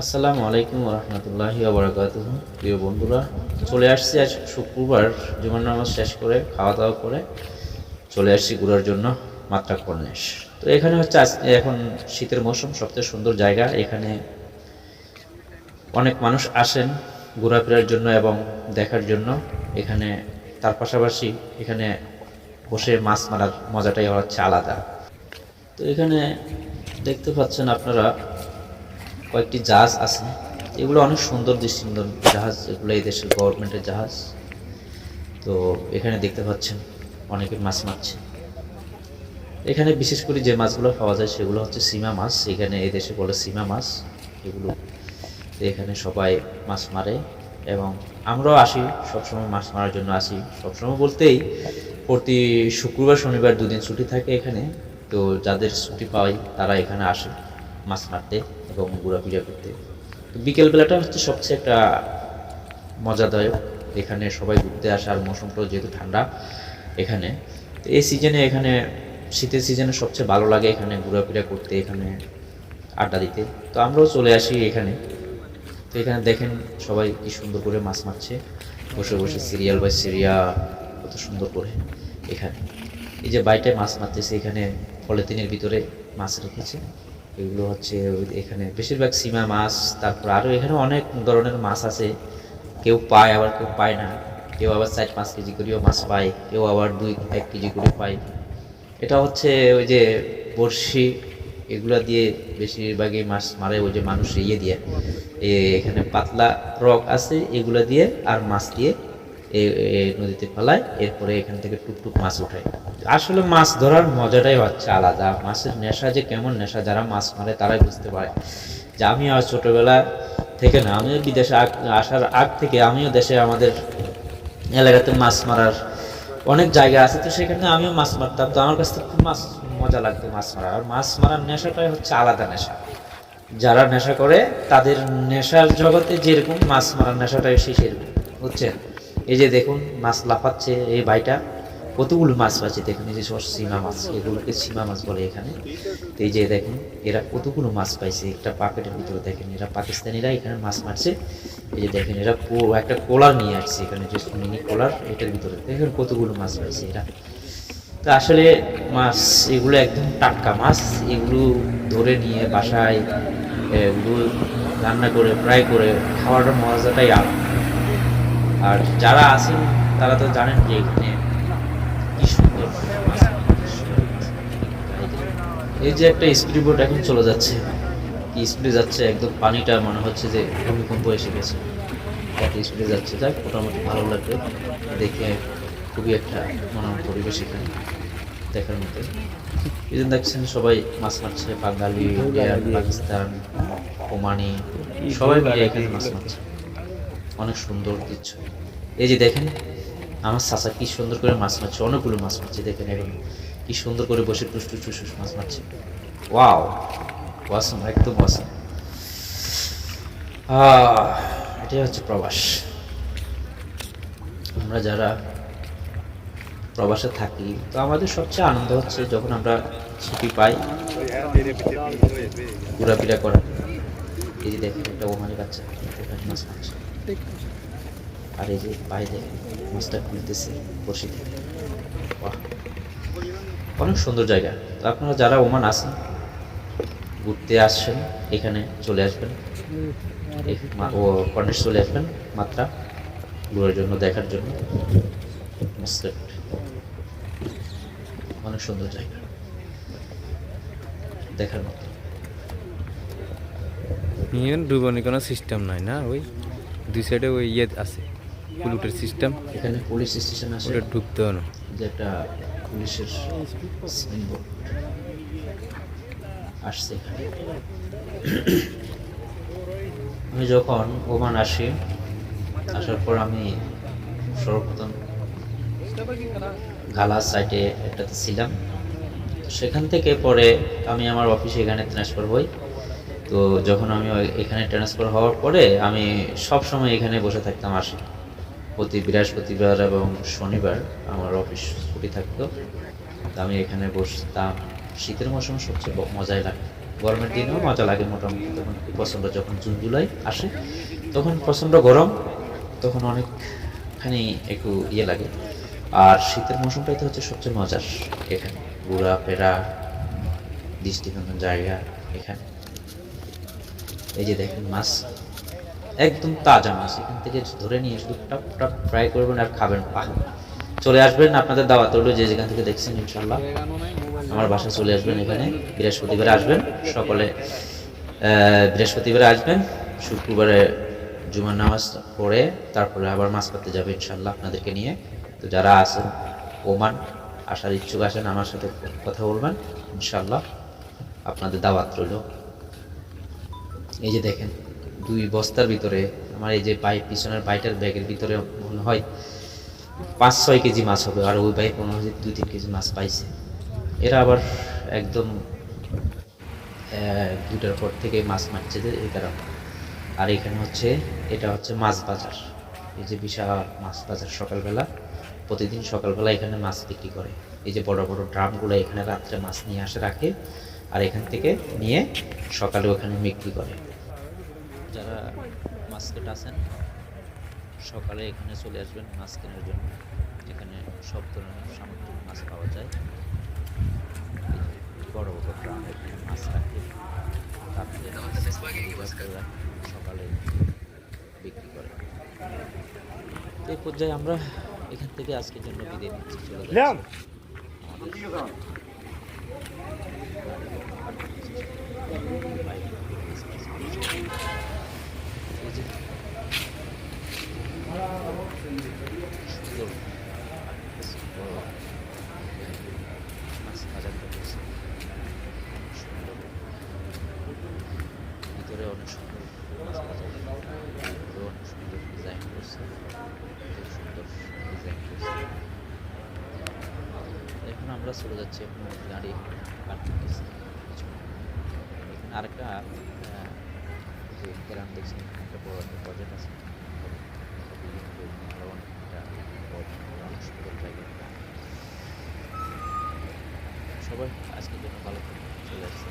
আসসালামু আলাইকুম রহমতুল্লাহি বারাকাত প্রিয় বন্ধুরা, চলে আসছি আজ শুক্রবার, জুমার নামাজ শেষ করে খাওয়া দাওয়া করে চলে আসছি ঘোরার জন্য মাত্রা কর্নেশ তো এখানে হচ্ছে আজ এখন শীতের মৌসুম, সবচেয়ে সুন্দর জায়গা। এখানে অনেক মানুষ আসেন ঘোরাফেরার জন্য এবং দেখার জন্য। এখানে তার পাশাপাশি এখানে বসে মাছ মারার মজাটাই হচ্ছে আলাদা। তো এখানে দেখতে পাচ্ছেন আপনারা কয়েকটি জাহাজ আছে। এগুলো অনেক সুন্দর দৃষ্টিনন্দন জাহাজ, এগুলো এই দেশের গভর্নমেন্টের জাহাজ। তো এখানে দেখতে পাচ্ছেন, অনেকে মাছ মারছে। এখানে বিশেষ করে যে মাছগুলো পাওয়া যায় সেগুলো হচ্ছে সীমা মাছ। এখানে এই দেশে বলে সীমা মাছ। এগুলো এখানে সবাই মাছ মারে এবং আমরাও আসি, সবসময় মাছ মারার জন্য আসি। সবসময় বলতেই প্রতি শুক্রবার, শনিবার দুদিন ছুটি থাকে এখানে। তো যাদের ছুটি পাই তারা এখানে আসে মাছ মারতে। এবং ঘোরাফেরা করতে। বিকেলবেলাটা হচ্ছে সবচেয়ে একটা মজাদায়ক। এখানে সবাই ঘুরতে আসার মৌসুমটাও যেহেতু ঠান্ডা এখানে। তো এই সিজনে এখানে, শীতের সিজনে সবচেয়ে ভালো লাগে এখানে ঘোরাফেরা করতে, এখানে আড্ডা দিতে। তো আমরাও চলে আসি এখানে। তো এখানে দেখেন সবাই কি সুন্দর করে মাছ মারছে। বসে বসে সিরিয়াল বাই সিরিয়া কত সুন্দর করে এখানে। এই যে বাইটায় মাছ মারতেছে, এখানে পলিথিনের ভিতরে মাছ রেখেছে। এগুলো হচ্ছে এখানে বেশিরভাগ সীমা মাছ, তারপর আরও এখানে অনেক ধরনের মাছ আছে। কেউ পায়, আবার কেউ পায় না। কেউ আবার চার পাঁচ কেজি করেও মাছ পায়, কেউ আবার দুই এক কেজি করে পায়। এটা হচ্ছে ওই যে বড়শি, এগুলো দিয়ে বেশিরভাগই মাছ মারে ওই যে মানুষ ইয়ে দিয়ে। এখানে পাতলা রক আছে, এগুলো দিয়ে আর মাছ দিয়ে এ- এ নদীতে ফেলায়, এরপরে এখান থেকে টুকটুক মাছ উঠায় আসলে মাছ ধরার মজাটাই হচ্ছে আলাদা। মাছের নেশা যে কেমন নেশা, যারা মাছ মারে তারাই বুঝতে পারে। যে আমি আর ছোটোবেলা থেকে না, আমিও বিদেশে আসার আগ থেকে আমিও দেশে আমাদের এলাকাতে মাছ মারার অনেক জায়গা আছে, তো সেখানে আমিও মাছ মারতাম। তো আমার কাছ খুব মাছ, মজা লাগতো মাছ মারা। আর মাছ মারার নেশাটাই হচ্ছে আলাদা নেশা। যারা নেশা করে, তাদের নেশার জগতে যেরকম মাছ মারার নেশাটাই সেই সেরকম। বুঝছেন? এই যে দেখুন, মাছ লাফাচ্ছে এই ভাইটা। কতগুলো মাছ পাচ্ছে দেখুন, এই যে সব সীমা মাছ, এগুলোকে সীমা মাছ বলে এখানে। তো এই যে দেখুন, এরা কতগুলো মাছ পাইছে একটা পাকেটের ভিতরে দেখেন, এরা পাকিস্তানিরা এখানে মাছ মারছে। এই যে দেখেন, এরা একটা কোলার নিয়ে আসছে এখানে যে মিনি কোলার, এটার ভিতরে। দেখেন কতগুলো মাছ পাইছে এরা। তো আসলে মাছ, এগুলো একদম টাটকা মাছ, এগুলো ধরে নিয়ে বাসায় এগুলো রান্না করে ফ্রাই করে, খাওয়াটার মজাটাই আলাদা। আর যারা আছেন, তারা তো জানেন যে এখানে কি সুন্দর এই যে একটা স্পিড এখন চলে যাচ্ছে, কি স্পিডে যাচ্ছে, একদম পানিটা মনে হচ্ছে যে ভূমিকম্প এসে গেছে। একটা স্পিডে যাচ্ছে, যাক, মোটামুটি ভালো লাগবে। দেখে খুবই একটা মনোরম পরিবেশ এখানে দেখার মতো। এই জন্য দেখছেন সবাই মাছ মারছে, বাঙালি পাকিস্তান, ওমানি, সবাই মিলে এখানে মাছ মারছে। অনেক সুন্দর দৃশ্য। এই যে দেখেন, আমার চাচা কি সুন্দর করে মাছ মারছে, অনেকগুলো মাছ মারছে, দেখেন এখন। কি সুন্দর করে বসে টুস টুস টুস টুস মাছ মারছে। ওয়াও, ওয়াসম, একদম ওয়াসম। এটাই হচ্ছে প্রবাস। আমরা যারা প্রবাসে থাকি, তো আমাদের সবচেয়ে আনন্দ হচ্ছে যখন আমরা ছুটি পাই, ঘোরাফেরা করা। এই যে দেখেন একটা ওমানি বাচ্চা মাছ মারছে। আর এই যে বাইরে মাছটা খুলতেছে বসে অনেক সুন্দর জায়গা। তো আপনারা যারা ওমান আসেন ঘুরতে আসছেন, এখানে চলে আসবেন। ও কর্নেশ চলে আসবেন মাত্রা ঘোরার জন্য, দেখার জন্য। অনেক সুন্দর জায়গা। দেখার মতো। নিয়ে কোনো সিস্টেম নাই না ওই? দুই সাইডে ওই ইয়ে আছে পুলুটের সিস্টেম এখানে পুলিশ স্টেশন আছে। ওটা ডুবতেও না। যে একটা পুলিশের সাইনবোর্ড আসছে এখানে। আমি যখন ওমান আসি আসার পর আমি সর্বপ্রথম গালা সাইটে একটাতে ছিলাম। সেখান থেকে পরে আমি আমার অফিসে এখানে ট্রান্সফার হই। তো যখন আমি এখানে ট্রান্সফার হওয়ার পরে আমি সব সময় এখানে বসে থাকতাম আসি। প্রতি বৃহস্পতিবার এবং শনিবার আমার অফিস ছুটি থাকতো। তো আমি এখানে বসতাম। শীতের মৌসুমে সবচেয়ে মজাই লাগে। গরমের দিনেও মজা লাগে মোটামুটি। তখন প্রচণ্ড যখন জুন, জুলাই আসে, তখন প্রচণ্ড গরম, তখন অনেকখানি একটু ইয়ে লাগে। আর শীতের মৌসুমটাই তো হচ্ছে সবচেয়ে মজার। এখানে ঘোরা ফেরা দৃষ্টিনন্দন জায়গা, এখানে। এই যে দেখেন মাছ, একদম তাজা মাছ। এখান থেকে ধরে নিয়ে শুধু টপ টপ ফ্রাই করবেন আর খাবেন। পাহ চলে আসবেন আপনাদের দাওয়াত রইল যে যেখান থেকে দেখছেন ইনশাল্লাহ আমার বাসায় চলে আসবেন এখানে, বৃহস্পতিবারে আসবেন। সকলে বৃহস্পতিবারে আসবেন, শুক্রবারে জুমার নামাজ পড়ে তারপরে আবার মাছ পাতে যাবে ইনশাল্লাহ আপনাদেরকে নিয়ে। তো যারা আছেন, ওমান, আসার ইচ্ছুক আছেন, আমার সাথে কথা বলবেন ইনশাল্লাহ আপনাদের দাওয়াত রইল। এই যে দেখেন, দুই বস্তার ভিতরে, আমার এই যে বাই পিছনের বাইটার ব্যাগের ভিতরে মনে হয় পাঁচ ছয় কেজি মাছ হবে, আর ওই বাইক মনে হয় দুই তিন কেজি মাছ পাইছে। এরা আবার একদম দুটার পর থেকে মাছ মারছে যে এই কারণে। আর এখানে হচ্ছে, এটা হচ্ছে মাছ বাজার। এই যে বিশাল মাছ বাজার সকালবেলা। প্রতিদিন সকালবেলা এখানে মাছ বিক্রি করে। এই যে বড় বড় ড্রামগুলো এখানে রাত্রে মাছ নিয়ে আসে, রাখে। আর এখান থেকে নিয়ে সকালে ওখানে বিক্রি করে। যারা মাছ কেটে আছেন সকালে এখানে চলে আসবেন মাছ কেনার জন্য। এখানে সব ধরনের সামুদ্রিক মাছ পাওয়া যায়। বড় বড় ড্রাম এখানে মাছ রাখে, সকালে বিক্রি করে। এই পর্যায়ে আমরা এখান থেকে আজকের জন্য বিদায় নিচ্ছি। চলে যাচ্ছি। ভিতরে অনেক সুন্দর অনেক সুন্দর ডিজাইন করছে সুন্দর ডিজাইন করছে এখন আমরা চলে যাচ্ছি, এখন গাড়ি আরেকটা যে গ্রাম দেখছি, একটা বড় একটা প্রজেক্ট আছে। আরও অনেকটা অনেক সুন্দর জায়গা সবাই আজকের জন্য ভালো চলে আসছে।